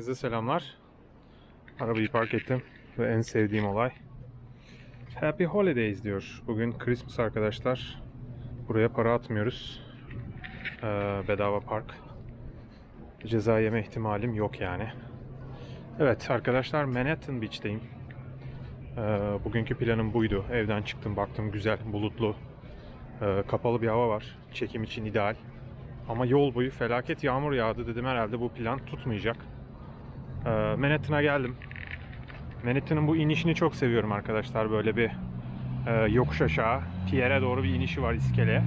Herkese selamlar. Arabayı park ettim ve en sevdiğim olay Happy Holidays diyor. Bugün Christmas arkadaşlar. Buraya para atmıyoruz. Ee, bedava park. Ceza yeme ihtimalim yok yani. Evet arkadaşlar Manhattan Beach'teyim. Ee, bugünkü planım buydu. Evden çıktım baktım güzel bulutlu. Ee, kapalı bir hava var. Çekim için ideal. Ama yol boyu felaket yağmur yağdı dedim herhalde bu plan tutmayacak. Ee, Manhattan'a geldim. Manhattan'ın bu inişini çok seviyorum arkadaşlar. Böyle bir e, yokuş aşağı, Pierre'e doğru bir inişi var iskele. Ee,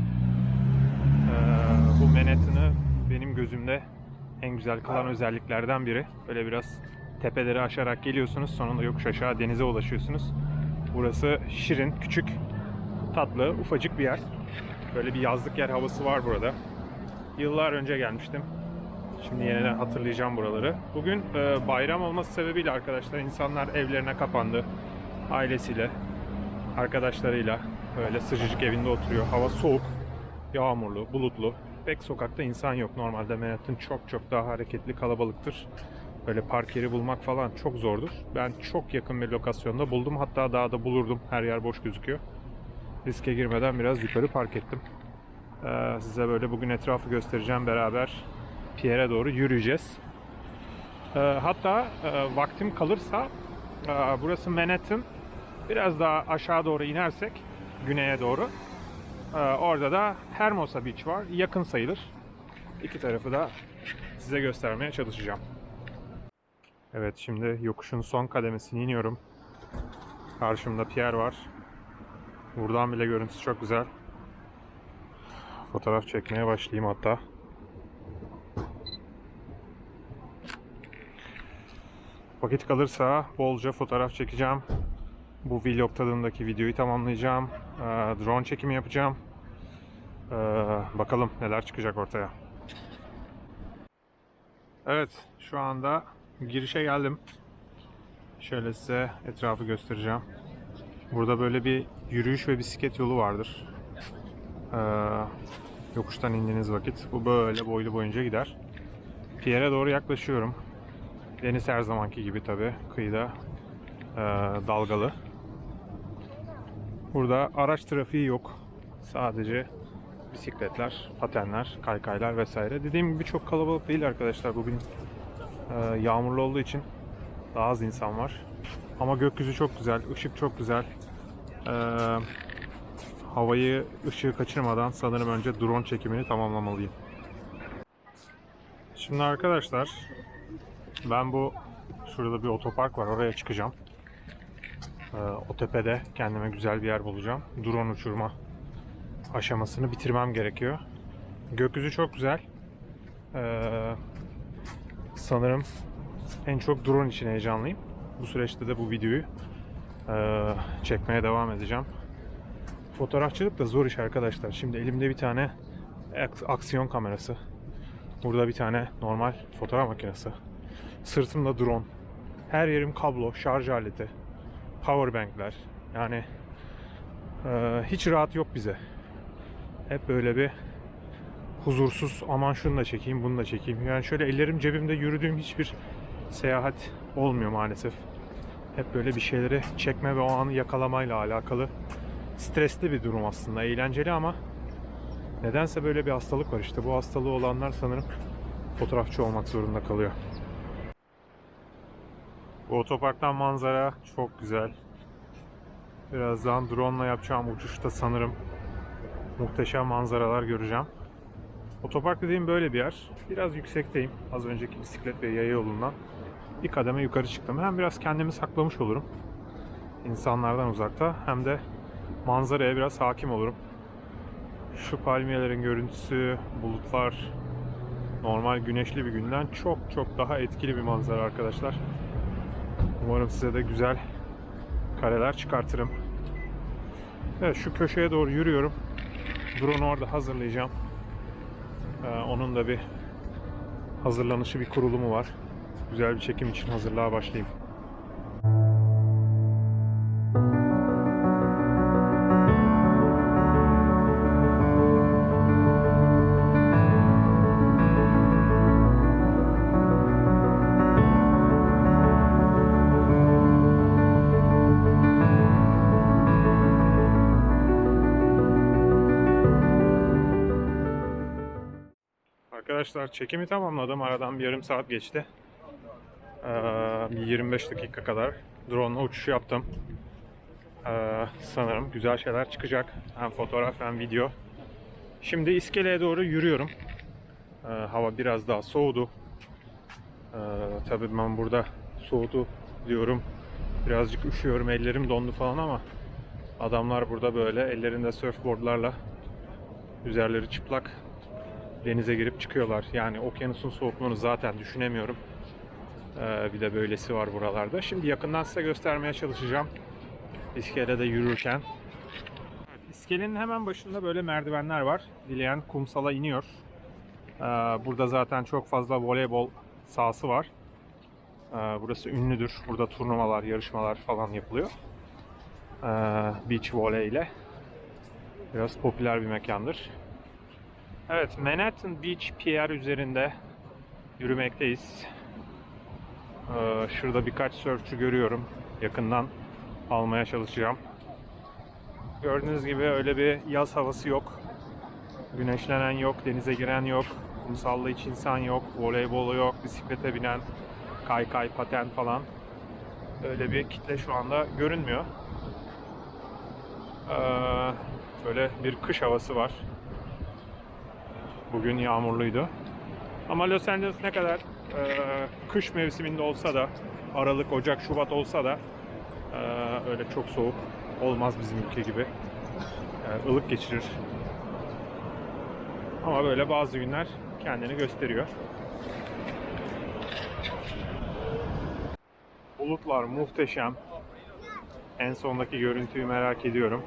bu Manhattan'ı benim gözümde en güzel kılan özelliklerden biri. Böyle biraz tepeleri aşarak geliyorsunuz. Sonunda yokuş aşağı denize ulaşıyorsunuz. Burası şirin, küçük, tatlı, ufacık bir yer. Böyle bir yazlık yer havası var burada. Yıllar önce gelmiştim. Şimdi yeniden hatırlayacağım buraları. Bugün e, bayram olması sebebiyle arkadaşlar insanlar evlerine kapandı. Ailesiyle, arkadaşlarıyla böyle sıcacık evinde oturuyor. Hava soğuk, yağmurlu, bulutlu. Pek sokakta insan yok. Normalde Manhattan çok çok daha hareketli, kalabalıktır. Böyle park yeri bulmak falan çok zordur. Ben çok yakın bir lokasyonda buldum. Hatta daha da bulurdum. Her yer boş gözüküyor. Riske girmeden biraz yukarı park ettim. Ee, size böyle bugün etrafı göstereceğim beraber Pierre'e doğru yürüyeceğiz. Ee, hatta e, vaktim kalırsa e, burası Manhattan. Biraz daha aşağı doğru inersek güneye doğru e, orada da Hermosa Beach var. Yakın sayılır. İki tarafı da size göstermeye çalışacağım. Evet şimdi yokuşun son kademesini iniyorum. Karşımda Pierre var. Buradan bile görüntüsü çok güzel. Fotoğraf çekmeye başlayayım hatta. Vakit kalırsa bolca fotoğraf çekeceğim. Bu vlog tadındaki videoyu tamamlayacağım. Ee, drone çekimi yapacağım. Ee, bakalım neler çıkacak ortaya. Evet, şu anda girişe geldim. Şöyle size etrafı göstereceğim. Burada böyle bir yürüyüş ve bisiklet yolu vardır. Ee, yokuştan indiğiniz vakit bu böyle boylu boyunca gider. Pierre'e doğru yaklaşıyorum. Deniz her zamanki gibi tabi kıyıda e, dalgalı. Burada araç trafiği yok. Sadece bisikletler, patenler, kaykaylar vesaire. Dediğim gibi çok kalabalık değil arkadaşlar. Bugün e, yağmurlu olduğu için daha az insan var. Ama gökyüzü çok güzel, ışık çok güzel. E, havayı, ışığı kaçırmadan sanırım önce drone çekimini tamamlamalıyım. Şimdi arkadaşlar ben bu şurada bir otopark var oraya çıkacağım. Ee, o tepede kendime güzel bir yer bulacağım. Drone uçurma aşamasını bitirmem gerekiyor. Gökyüzü çok güzel. Ee, sanırım en çok drone için heyecanlıyım. Bu süreçte de bu videoyu e, çekmeye devam edeceğim. Fotoğrafçılık da zor iş arkadaşlar. Şimdi elimde bir tane aks- aksiyon kamerası. Burada bir tane normal fotoğraf makinesi. Sırtımda drone. Her yerim kablo, şarj aleti, powerbankler. Yani e, hiç rahat yok bize. Hep böyle bir huzursuz aman şunu da çekeyim bunu da çekeyim. Yani şöyle ellerim cebimde yürüdüğüm hiçbir seyahat olmuyor maalesef. Hep böyle bir şeyleri çekme ve o anı yakalamayla alakalı stresli bir durum aslında. Eğlenceli ama nedense böyle bir hastalık var işte. Bu hastalığı olanlar sanırım fotoğrafçı olmak zorunda kalıyor. Bu otoparktan manzara çok güzel. Birazdan drone ile yapacağım uçuşta sanırım muhteşem manzaralar göreceğim. Otopark dediğim böyle bir yer. Biraz yüksekteyim. Az önceki bisiklet ve yaya yolundan bir kademe yukarı çıktım. Hem biraz kendimi saklamış olurum insanlardan uzakta hem de manzaraya biraz hakim olurum. Şu palmiyelerin görüntüsü, bulutlar, normal güneşli bir günden çok çok daha etkili bir manzara arkadaşlar. Umarım size de güzel kareler çıkartırım. Evet şu köşeye doğru yürüyorum. Drone'u orada hazırlayacağım. Ee, onun da bir hazırlanışı bir kurulumu var. Güzel bir çekim için hazırlığa başlayayım. Arkadaşlar çekimi tamamladım. Aradan bir yarım saat geçti. Ee, bir 25 dakika kadar drone uçuş yaptım. Ee, sanırım güzel şeyler çıkacak. Hem fotoğraf hem video. Şimdi iskeleye doğru yürüyorum. Ee, hava biraz daha soğudu. Ee, tabii ben burada soğudu diyorum. Birazcık üşüyorum, ellerim dondu falan ama adamlar burada böyle ellerinde surfboardlarla üzerleri çıplak denize girip çıkıyorlar. Yani okyanusun soğukluğunu zaten düşünemiyorum. Ee, bir de böylesi var buralarda. Şimdi yakından size göstermeye çalışacağım. İskelede yürürken. Evet, İskelenin hemen başında böyle merdivenler var. Dileyen kumsala iniyor. Ee, burada zaten çok fazla voleybol sahası var. Ee, burası ünlüdür. Burada turnuvalar, yarışmalar falan yapılıyor. Ee, beach volley ile. Biraz popüler bir mekandır. Evet, Manhattan Beach Pier üzerinde yürümekteyiz. Ee, şurada birkaç surfçu görüyorum. Yakından almaya çalışacağım. Gördüğünüz gibi öyle bir yaz havası yok. Güneşlenen yok, denize giren yok, kumsalda hiç insan yok, voleybolu yok, bisiklete binen, kaykay, paten falan. Öyle bir kitle şu anda görünmüyor. Ee, böyle bir kış havası var. Bugün yağmurluydu. Ama Los Angeles ne kadar e, kış mevsiminde olsa da Aralık, Ocak, Şubat olsa da e, öyle çok soğuk olmaz bizim ülke gibi. E, ılık geçirir. Ama böyle bazı günler kendini gösteriyor. Bulutlar muhteşem. En sondaki görüntüyü merak ediyorum.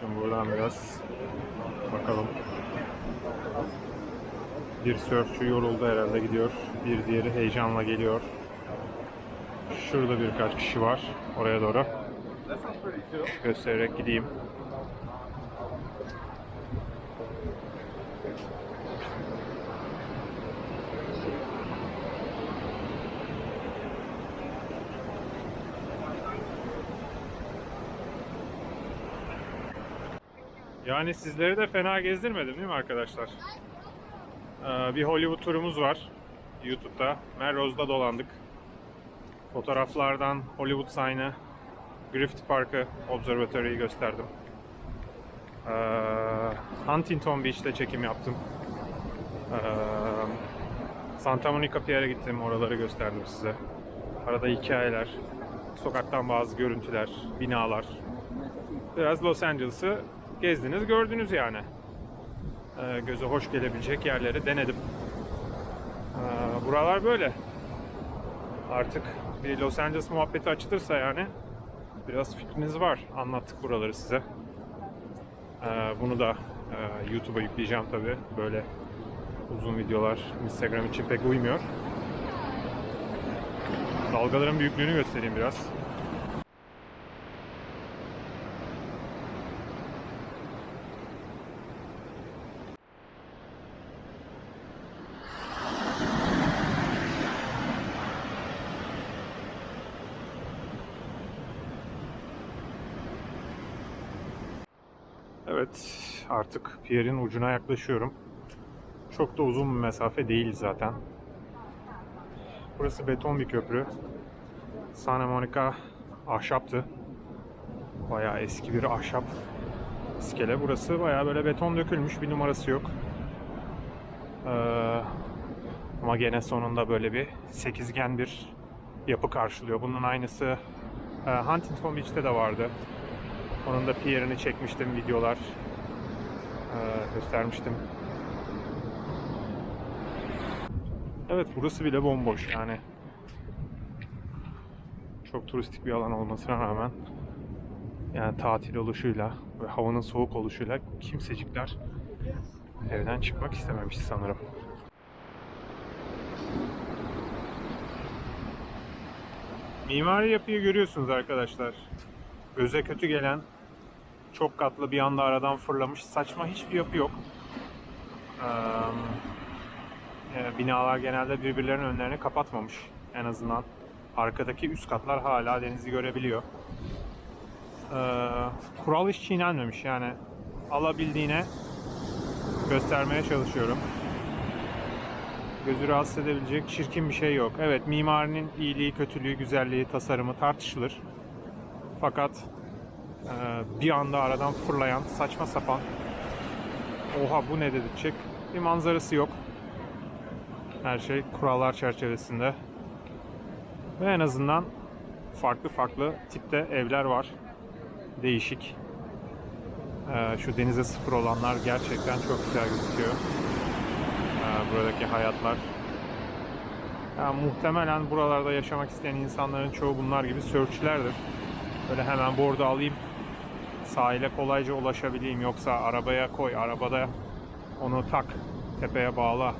Şimdi buradan biraz bakalım. Bir sörfçü yoruldu herhalde gidiyor. Bir diğeri heyecanla geliyor. Şurada birkaç kişi var. Oraya doğru. Göstererek gideyim. Yani sizleri de fena gezdirmedim değil mi arkadaşlar? Ee, bir Hollywood turumuz var YouTube'da. Melrose'da dolandık. Fotoğraflardan Hollywood sign'ı, Griffith Park'ı, Observatory'yi gösterdim. Ee, Huntington Beach'te çekim yaptım. Ee, Santa Monica Pier'e gittim, oraları gösterdim size. Arada hikayeler, sokaktan bazı görüntüler, binalar. Biraz Los Angeles'ı gezdiniz, gördünüz yani. Ee, göze hoş gelebilecek yerleri denedim. Ee, buralar böyle. Artık bir Los Angeles muhabbeti açılırsa yani biraz fikriniz var. Anlattık buraları size. Ee, bunu da e, YouTube'a yükleyeceğim tabi. Böyle uzun videolar Instagram için pek uymuyor. Dalgaların büyüklüğünü göstereyim biraz. Evet, artık pierin ucuna yaklaşıyorum. Çok da uzun bir mesafe değil zaten. Burası beton bir köprü. Santa Monica ahşaptı. Bayağı eski bir ahşap iskele. Burası bayağı böyle beton dökülmüş bir numarası yok. Ee, ama gene sonunda böyle bir sekizgen bir yapı karşılıyor. Bunun aynısı e, Huntington Beach'te de vardı. Onun da PR'ini çekmiştim videolar göstermiştim. Evet burası bile bomboş yani. Çok turistik bir alan olmasına rağmen yani tatil oluşuyla ve havanın soğuk oluşuyla kimsecikler evden çıkmak istememiş sanırım. Mimari yapıyı görüyorsunuz arkadaşlar. Göze kötü gelen çok katlı bir anda aradan fırlamış saçma hiçbir yapı yok. Ee, binalar genelde birbirlerinin önlerini kapatmamış. En azından arkadaki üst katlar hala denizi görebiliyor. Ee, kural hiç çiğnenmemiş yani alabildiğine göstermeye çalışıyorum. gözü rahatsız edebilecek çirkin bir şey yok. Evet mimarinin iyiliği, kötülüğü, güzelliği, tasarımı tartışılır. Fakat bir anda aradan fırlayan saçma sapan oha bu ne dedirtecek bir manzarası yok. Her şey kurallar çerçevesinde. Ve en azından farklı farklı tipte evler var. Değişik. Ee, şu denize sıfır olanlar gerçekten çok güzel gözüküyor. Ee, buradaki hayatlar. Yani muhtemelen buralarda yaşamak isteyen insanların çoğu bunlar gibi sörfçülerdir. Böyle hemen bordo alayım, sahile kolayca ulaşabileyim. Yoksa arabaya koy, arabada onu tak, tepeye bağla,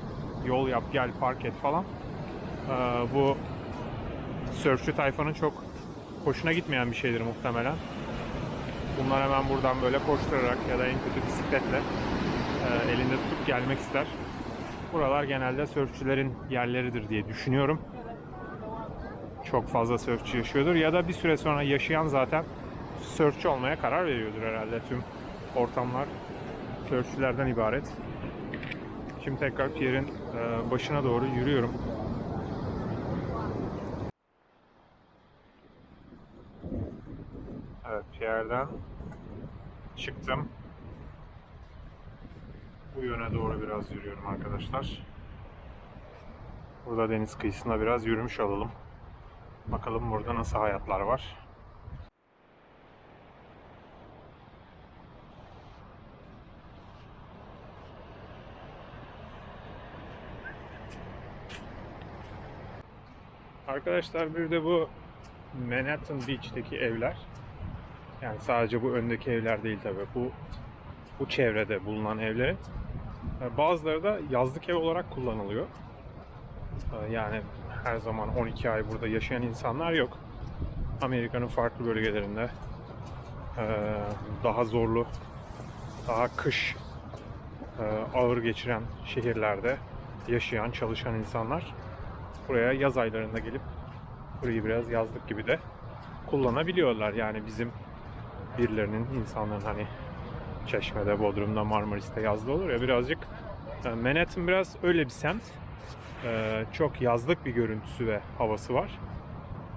yol yap, gel park et falan. Ee, bu sörfçü tayfanın çok hoşuna gitmeyen bir şeydir muhtemelen. Bunlar hemen buradan böyle koşturarak ya da en kötü bisikletle e, elinde tutup gelmek ister. Buralar genelde sörfçülerin yerleridir diye düşünüyorum. Çok fazla sörfçü yaşıyordur ya da bir süre sonra yaşayan zaten sörfçü olmaya karar veriyordur herhalde tüm ortamlar sörfçülerden ibaret. Şimdi tekrar Pierre'in e, başına doğru yürüyorum. Evet Pierre'den çıktım. Bu yöne doğru biraz yürüyorum arkadaşlar. Burada deniz kıyısında biraz yürümüş olalım. Bakalım burada nasıl hayatlar var. Arkadaşlar bir de bu Manhattan Beach'teki evler. Yani sadece bu öndeki evler değil tabii. Bu bu çevrede bulunan evlerin e, bazıları da yazlık ev olarak kullanılıyor. E, Yani her zaman 12 ay burada yaşayan insanlar yok. Amerika'nın farklı bölgelerinde e, daha zorlu, daha kış ağır geçiren şehirlerde yaşayan, çalışan insanlar buraya yaz aylarında gelip burayı biraz yazlık gibi de kullanabiliyorlar. Yani bizim birilerinin, insanların hani Çeşme'de, Bodrum'da, Marmaris'te yazlı olur ya birazcık e, Manhattan biraz öyle bir semt. E, Çok yazlık bir görüntüsü ve havası var.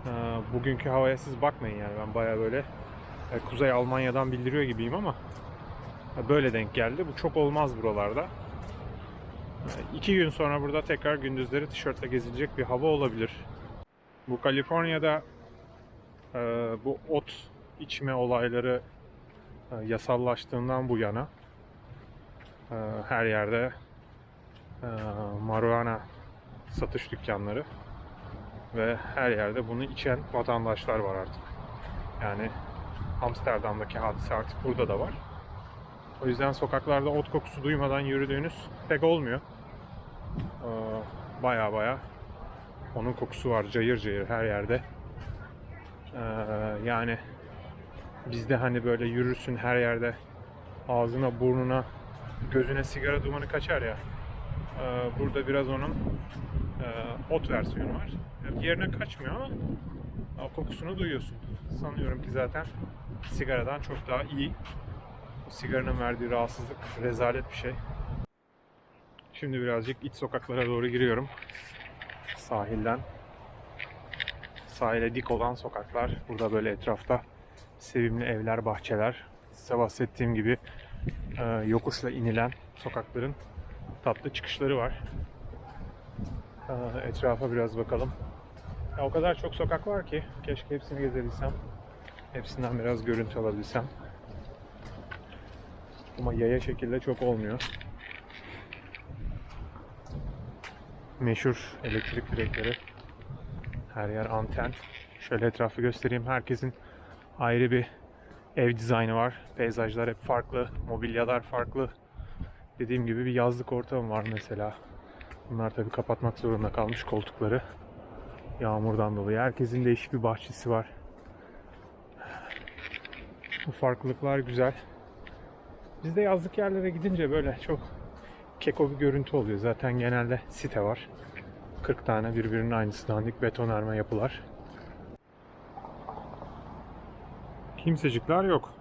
E, Bugünkü havaya siz bakmayın yani ben baya böyle Kuzey Almanya'dan bildiriyor gibiyim ama böyle denk geldi. Bu çok olmaz buralarda. E, İki gün sonra burada tekrar gündüzleri tişörtle gezilecek bir hava olabilir. Bu Kaliforniya'da e, bu ot içme olayları e, yasallaştığından bu yana e, her yerde e, marijuana satış dükkanları ve her yerde bunu içen vatandaşlar var artık. Yani Amsterdam'daki hadise artık burada da var. O yüzden sokaklarda ot kokusu duymadan yürüdüğünüz pek olmuyor. Baya baya onun kokusu var cayır cayır her yerde. Ee, yani bizde hani böyle yürürsün her yerde ağzına burnuna gözüne sigara dumanı kaçar ya. Ee, burada biraz onun e, ot versiyonu var. Yani yerine kaçmıyor ama kokusunu duyuyorsun. Sanıyorum ki zaten sigaradan çok daha iyi. O sigaranın verdiği rahatsızlık rezalet bir şey. Şimdi birazcık iç sokaklara doğru giriyorum. Sahilden. Sahile dik olan sokaklar. Burada böyle etrafta sevimli evler, bahçeler. Size bahsettiğim gibi e, yokuşla inilen sokakların tatlı çıkışları var. E, etrafa biraz bakalım. Ya, o kadar çok sokak var ki keşke hepsini gezebilsem. Hepsinden biraz görüntü alabilsem. Ama yaya şekilde çok olmuyor. Meşhur elektrik direkleri. Her yer anten. Şöyle etrafı göstereyim. Herkesin ayrı bir ev dizaynı var. Peyzajlar hep farklı, mobilyalar farklı. Dediğim gibi bir yazlık ortamı var mesela. Bunlar tabii kapatmak zorunda kalmış koltukları. Yağmurdan dolayı. Herkesin değişik bir bahçesi var. Bu farklılıklar güzel. Bizde yazlık yerlere gidince böyle çok keko bir görüntü oluyor. Zaten genelde site var. 40 tane birbirinin aynısı dandik betonarme yapılar. Kimsecikler yok.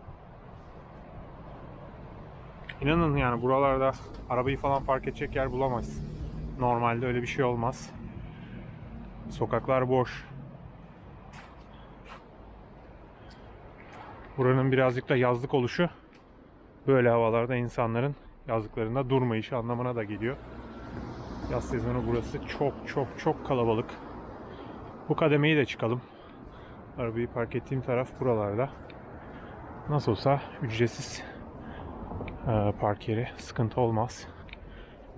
İnanın yani buralarda arabayı falan park edecek yer bulamazsın. Normalde öyle bir şey olmaz. Sokaklar boş. Buranın birazcık da yazlık oluşu böyle havalarda insanların yazlıklarında durmayışı anlamına da geliyor. Yaz sezonu burası çok çok çok kalabalık. Bu kademeyi de çıkalım. Arabayı park ettiğim taraf buralarda. Nasıl olsa ücretsiz e, park yeri sıkıntı olmaz.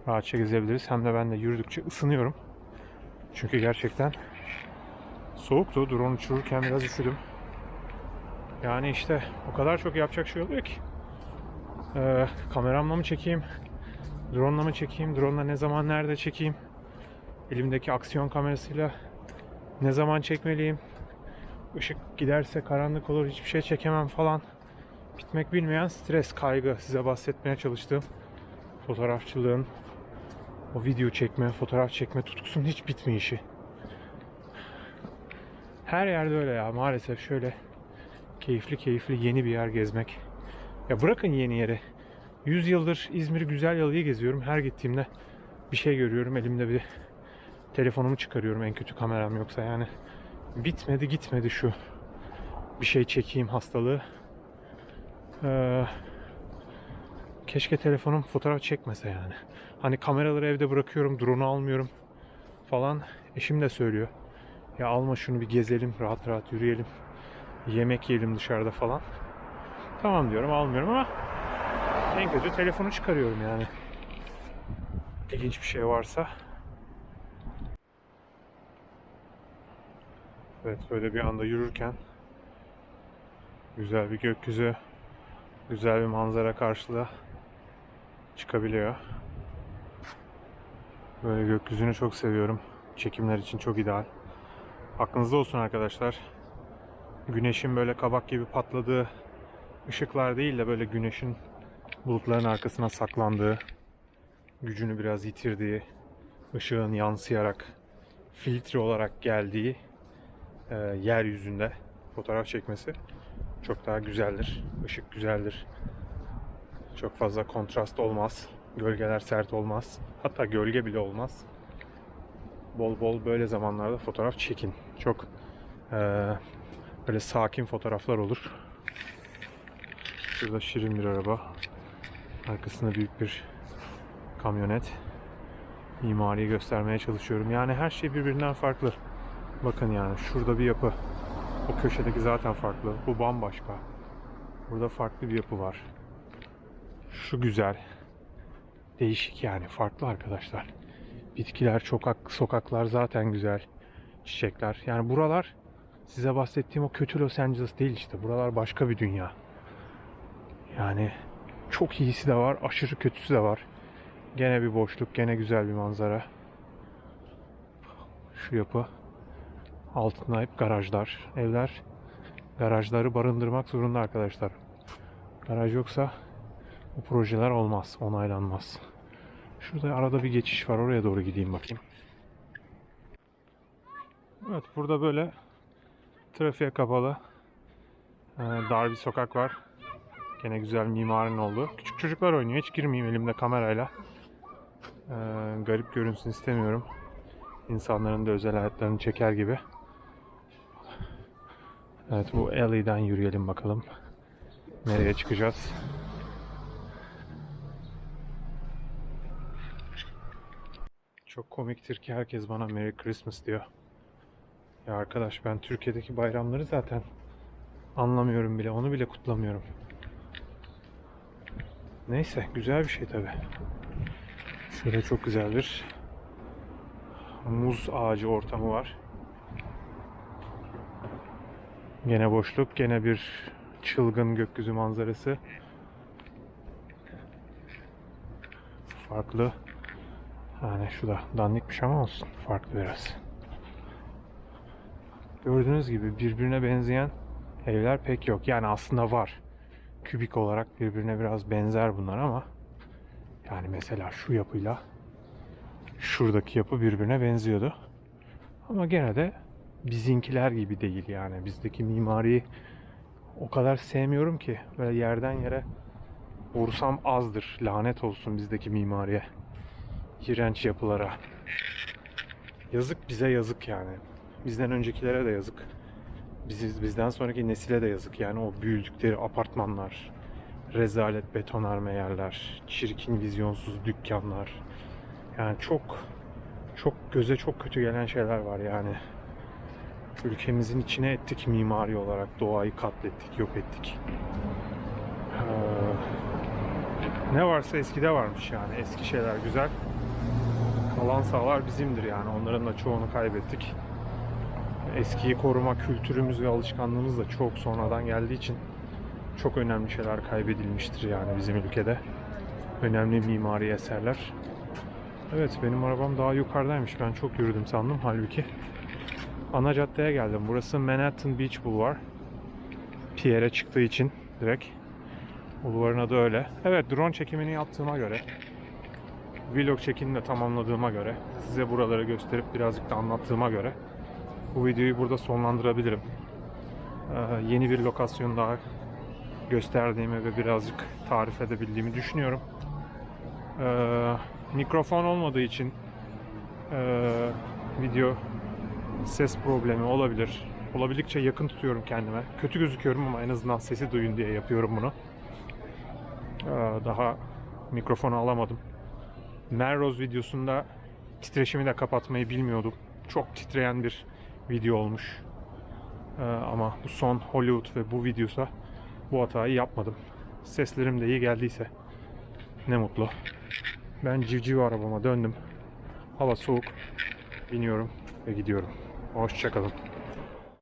Rahatça gezebiliriz. Hem de ben de yürüdükçe ısınıyorum. Çünkü gerçekten soğuktu. Drone uçururken biraz üşüdüm. Yani işte o kadar çok yapacak şey oluyor ki. Ee, kameramla mı çekeyim? Drone'la mı çekeyim? Drone'la ne zaman nerede çekeyim? Elimdeki aksiyon kamerasıyla ne zaman çekmeliyim? Işık giderse karanlık olur hiçbir şey çekemem falan. Bitmek bilmeyen stres, kaygı size bahsetmeye çalıştığım fotoğrafçılığın o video çekme, fotoğraf çekme tutkusunun hiç bitmeyişi. Her yerde öyle ya maalesef şöyle keyifli keyifli yeni bir yer gezmek. Ya bırakın yeni yeri. 100 yıldır İzmir Güzel Yalı'yı geziyorum. Her gittiğimde bir şey görüyorum. Elimde bir telefonumu çıkarıyorum en kötü kameram yoksa yani. Bitmedi gitmedi şu. Bir şey çekeyim hastalığı. Ee, keşke telefonum fotoğraf çekmese yani. Hani kameraları evde bırakıyorum, drone'u almıyorum falan. Eşim de söylüyor. Ya alma şunu bir gezelim, rahat rahat yürüyelim. Yemek yiyelim dışarıda falan. Tamam diyorum, almıyorum ama en kötü telefonu çıkarıyorum yani. İlginç bir şey varsa. Evet böyle bir anda yürürken güzel bir gökyüzü, güzel bir manzara karşılığa çıkabiliyor. Böyle gökyüzünü çok seviyorum. Çekimler için çok ideal. Aklınızda olsun arkadaşlar. Güneşin böyle kabak gibi patladığı ışıklar değil de böyle güneşin bulutların arkasına saklandığı, gücünü biraz yitirdiği, ışığın yansıyarak, filtre olarak geldiği e, yeryüzünde fotoğraf çekmesi çok daha güzeldir. Işık güzeldir. Çok fazla kontrast olmaz. Gölgeler sert olmaz. Hatta gölge bile olmaz. Bol bol böyle zamanlarda fotoğraf çekin. Çok e, böyle sakin fotoğraflar olur. Şurada şirin bir araba. Arkasında büyük bir kamyonet. Mimariyi göstermeye çalışıyorum. Yani her şey birbirinden farklı. Bakın yani şurada bir yapı. O köşedeki zaten farklı. Bu bambaşka. Burada farklı bir yapı var. Şu güzel. Değişik yani. Farklı arkadaşlar. Bitkiler, sokak, sokaklar zaten güzel. Çiçekler. Yani buralar size bahsettiğim o kötü Los Angeles değil işte. Buralar başka bir dünya. Yani çok iyisi de var, aşırı kötüsü de var. Gene bir boşluk, gene güzel bir manzara. Şu yapı. Altında hep garajlar, evler. Garajları barındırmak zorunda arkadaşlar. Garaj yoksa bu projeler olmaz, onaylanmaz. Şurada arada bir geçiş var, oraya doğru gideyim bakayım. Evet, burada böyle trafiğe kapalı ee, dar bir sokak var. Gene güzel mimarinin olduğu. Küçük çocuklar oynuyor. Hiç girmeyeyim elimde kamerayla. Ee, garip görünsün istemiyorum. İnsanların da özel hayatlarını çeker gibi. Evet bu alley'den yürüyelim bakalım. Nereye çıkacağız? Çok komiktir ki herkes bana Merry Christmas diyor. Ya arkadaş ben Türkiye'deki bayramları zaten anlamıyorum bile. Onu bile kutlamıyorum. Neyse güzel bir şey tabi. Şöyle çok güzel bir muz ağacı ortamı var. Gene boşluk, gene bir çılgın gökyüzü manzarası. Farklı. Yani şu da dandikmiş ama olsun. Farklı biraz. Gördüğünüz gibi birbirine benzeyen evler pek yok. Yani aslında var. Kübik olarak birbirine biraz benzer bunlar ama yani mesela şu yapıyla şuradaki yapı birbirine benziyordu. Ama gene de bizinkiler gibi değil yani. Bizdeki mimariyi o kadar sevmiyorum ki böyle yerden yere vursam azdır. Lanet olsun bizdeki mimariye. iğrenç yapılara. Yazık bize yazık yani. Bizden öncekilere de yazık. Biz, bizden sonraki nesile de yazık. Yani o büyüdükleri apartmanlar, rezalet betonarme yerler, çirkin vizyonsuz dükkanlar. Yani çok çok göze çok kötü gelen şeyler var yani. Ülkemizin içine ettik mimari olarak. Doğayı katlettik, yok ettik. Ee, ne varsa eskide varmış yani. Eski şeyler güzel. Kalan sahalar bizimdir yani. Onların da çoğunu kaybettik. Eskiyi koruma kültürümüz ve alışkanlığımız da çok sonradan geldiği için çok önemli şeyler kaybedilmiştir yani bizim ülkede. Önemli mimari eserler. Evet benim arabam daha yukarıdaymış. Ben çok yürüdüm sandım halbuki. Ana caddeye geldim. Burası Manhattan Beach Boulevard. Pierre'e çıktığı için direkt. Bulvarın adı öyle. Evet drone çekimini yaptığıma göre vlog çekimini de tamamladığıma göre size buraları gösterip birazcık da anlattığıma göre bu videoyu burada sonlandırabilirim. Ee, yeni bir lokasyon daha gösterdiğimi ve birazcık tarif edebildiğimi düşünüyorum. Ee, mikrofon olmadığı için ee, video ses problemi olabilir. Olabildikçe yakın tutuyorum kendime. Kötü gözüküyorum ama en azından sesi duyun diye yapıyorum bunu. Ee, daha mikrofonu alamadım. Melrose videosunda titreşimi de kapatmayı bilmiyordum. Çok titreyen bir video olmuş. Ee, ama bu son Hollywood ve bu videosa bu hatayı yapmadım. Seslerim de iyi geldiyse ne mutlu. Ben civciv arabama döndüm. Hava soğuk. Biniyorum ve gidiyorum. Hoşçakalın.